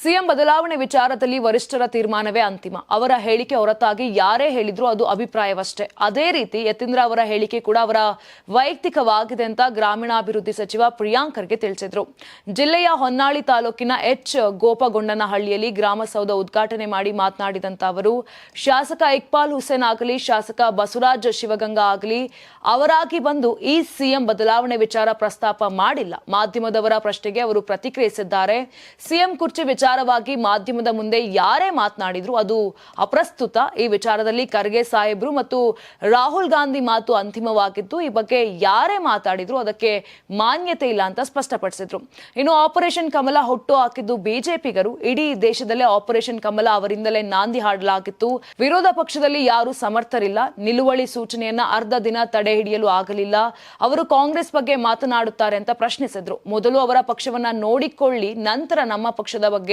CM ಬದಲಾವಣೆ ವಿಚಾರದಲ್ಲಿ ವರಿಷ್ಠರ ತೀರ್ಮಾನವೇ ಅಂತಿಮ. ಅವರ ಹೇಳಿಕೆ ಹೊರತಾಗಿ ಯಾರೇ ಹೇಳಿದ್ರು ಅದು ಅಭಿಪ್ರಾಯವಷ್ಟೇ. ಅದೇ ರೀತಿ ಯತೀಂದ್ರ ಅವರ ಹೇಳಿಕೆ ಕೂಡ ಅವರ ವೈಯಕ್ತಿಕವಾಗಿದೆ ಅಂತ ಗ್ರಾಮೀಣಾಭಿವೃದ್ಧಿ ಸಚಿವ ಪ್ರಿಯಾಂಕರ್ಗೆ ತಿಳಿಸಿದ್ರು. ಜಿಲ್ಲೆಯ ಹೊನ್ನಾಳಿ ತಾಲೂಕಿನ ಎಚ್ ಗೋಪಗೊಂಡನಹಳ್ಳಿಯಲ್ಲಿ ಗ್ರಾಮಸೌಧ ಉದ್ಘಾಟನೆ ಮಾಡಿ ಮಾತನಾಡಿದಂತ ಅವರು, ಶಾಸಕ ಇಕ್ಬಾಲ್ ಹುಸೇನ್ ಆಗಲಿ, ಶಾಸಕ ಬಸವರಾಜ್ ಶಿವಗಂಗಾ ಆಗಲಿ, ಅವರಾಗಿ ಬಂದು ಈ ಸಿಎಂ ಬದಲಾವಣೆ ವಿಚಾರ ಪ್ರಸ್ತಾಪ ಮಾಡಿಲ್ಲ. ಮಾಧ್ಯಮದವರ ಪ್ರಶ್ನೆಗೆ ಅವರು ಪ್ರತಿಕ್ರಿಯಿಸಿದ್ದಾರೆ. ಸಿಎಂ ಕುರ್ಚಿ ವಿಚಾರವಾಗಿ ಮಾಧ್ಯಮದ ಮುಂದೆ ಯಾರೇ ಮಾತನಾಡಿದ್ರು ಅದು ಅಪ್ರಸ್ತುತ. ಈ ವಿಚಾರದಲ್ಲಿ ಖರ್ಗೆ ಸಾಹೇಬ್ರು ಮತ್ತು ರಾಹುಲ್ ಗಾಂಧಿ ಮಾತು ಅಂತಿಮವಾಗಿದ್ದು, ಈ ಬಗ್ಗೆ ಯಾರೇ ಮಾತಾಡಿದ್ರು ಅದಕ್ಕೆ ಮಾನ್ಯತೆ ಇಲ್ಲ ಅಂತ ಸ್ಪಷ್ಟಪಡಿಸಿದ್ರು. ಇನ್ನು ಆಪರೇಷನ್ ಕಮಲ ಹುಟ್ಟು ಹಾಕಿದ್ದು ಬಿಜೆಪಿಗರು. ಇಡೀ ದೇಶದಲ್ಲೇ ಆಪರೇಷನ್ ಕಮಲ ಅವರಿಂದಲೇ ನಾಂದಿ ಹಾಡಲಾಗಿತ್ತು. ವಿರೋಧ ಪಕ್ಷದಲ್ಲಿ ಯಾರು ಸಮರ್ಥರಿಲ್ಲ. ನಿಲುವಳಿ ಸೂಚನೆಯನ್ನ ಅರ್ಧ ದಿನ ತಡೆ ಹಿಡಿಯಲು ಆಗಲಿಲ್ಲ. ಅವರು ಕಾಂಗ್ರೆಸ್ ಬಗ್ಗೆ ಮಾತನಾಡುತ್ತಾರೆ ಅಂತ ಪ್ರಶ್ನಿಸಿದ್ರು. ಮೊದಲು ಅವರ ಪಕ್ಷವನ್ನ ನೋಡಿಕೊಳ್ಳಿ, ನಂತರ ನಮ್ಮ ಪಕ್ಷದ ಬಗ್ಗೆ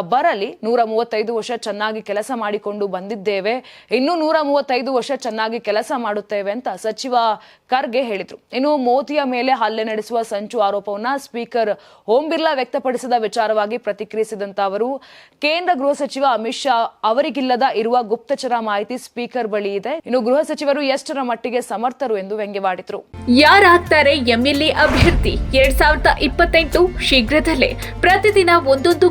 ಬರಲಿ. ನೂರ ಮೂವತ್ತೈದು ವರ್ಷ ಚೆನ್ನಾಗಿ ಕೆಲಸ ಮಾಡಿಕೊಂಡು ಬಂದಿದ್ದೇವೆ. ಇನ್ನೂ ನೂರ ಮೂವತ್ತೈದು ವರ್ಷ ಚೆನ್ನಾಗಿ ಕೆಲಸ ಮಾಡುತ್ತೇವೆ ಅಂತ ಸಚಿವ ಖರ್ಗೆ ಹೇಳಿದ್ರು. ಇನ್ನು ಮೋದಿಯ ಮೇಲೆ ಹಲ್ಲೆ ನಡೆಸುವ ಸಂಚು ಆರೋಪವನ್ನ ಸ್ಪೀಕರ್ ಓಂ ಬಿರ್ಲಾ ವ್ಯಕ್ತಪಡಿಸಿದ ವಿಚಾರವಾಗಿ ಪ್ರತಿಕ್ರಿಯಿಸಿದಂತ ಅವರು, ಕೇಂದ್ರ ಗೃಹ ಸಚಿವ ಅಮಿತ್ ಶಾ ಅವರಿಗಿಲ್ಲದ ಇರುವ ಗುಪ್ತಚರ ಮಾಹಿತಿ ಸ್ಪೀಕರ್ ಬಳಿ ಇದೆ. ಇನ್ನು ಗೃಹ ಸಚಿವರು ಎಷ್ಟರ ಮಟ್ಟಿಗೆ ಸಮರ್ಥರು ಎಂದು ವ್ಯಂಗ್ಯವಾಡಿದ್ರು. ಯಾರಾಗ್ತಾರೆ ಎಂಎಲ್ಎ ಅಭ್ಯರ್ಥಿ? ಎರಡ್ ಸಾವಿರದ ಇಪ್ಪತ್ತೆಂಟು ಶೀಘ್ರದಲ್ಲೇ. ಪ್ರತಿದಿನ ಒಂದೊಂದು